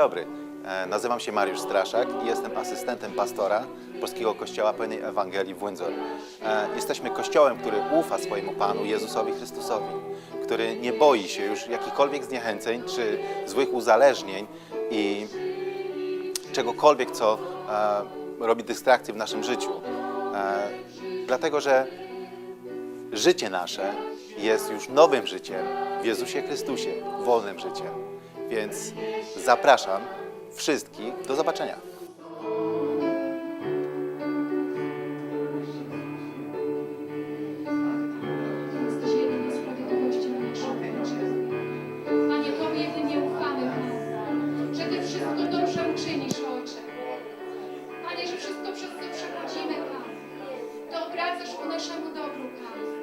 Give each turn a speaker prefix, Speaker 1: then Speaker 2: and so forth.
Speaker 1: dobry. E, Nazywam się Mariusz Straszak i jestem asystentem pastora Polskiego Kościoła Pełnej Ewangelii w Windsor. E, Jesteśmy kościołem, który ufa swojemu Panu Jezusowi Chrystusowi, który nie boi się już jakichkolwiek zniechęceń czy złych uzależnień i czegokolwiek, co e, robi dystrakcję w naszym życiu. Dlatego, że życie nasze jest już nowym życiem w Jezusie Chrystusie, wolnym życiem. Więc zapraszam wszystkich do zobaczenia.
Speaker 2: Panie, Tobie jedynie ufamy, Panie, że Ty wszystko dobrze uczynisz, Ojcze. Panie, że wszystko przez to przechodzimy, Pan. Ty obracasz ku naszemu dobru, Pan.